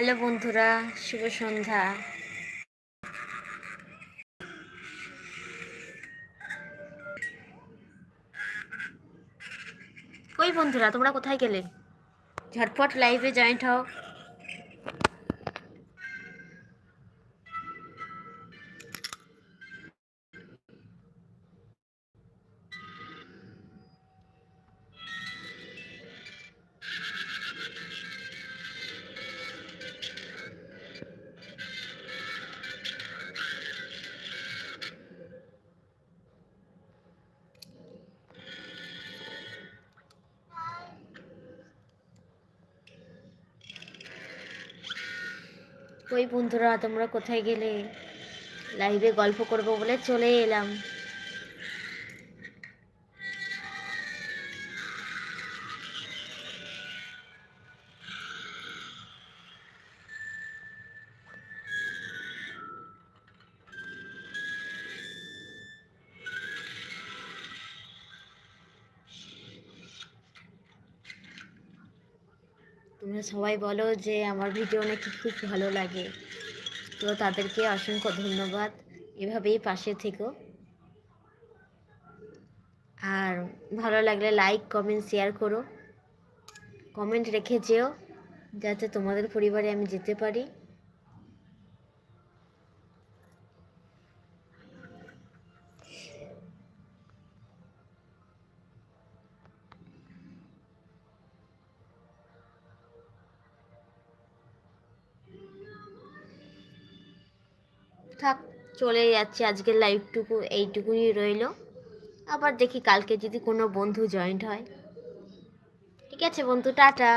Hello বন্ধুরা শুভ সন্ধ্যা। কই বন্ধুরা তোমরা কোথায় গেলে? ঝটপট লাইভে জয়েন্ট হও। কই বন্ধুরা তোমরা কোথায় গেলে? লাইভে গল্প করব বলে চলে এলাম। তোমরা সবাই বলো যে আমার ভিডিও নাকি খুব ভালো লাগে। তো তাদেরকে অসংখ্য ধন্যবাদ। এভাবেই পাশে থেকো। আর ভালো লাগলে লাইক কমেন্ট শেয়ার করো। কমেন্ট রেখে যেও, যাতে তোমাদের পরিবারে আমি যেতে পারি। থাক, চলে যাচ্ছে আজকের লাইফটুকু এইটুকুই রইল। আবার দেখি কালকে যদি কোনো বন্ধু জয়েন্ট হয়। ঠিক আছে বন্ধু, টাটা।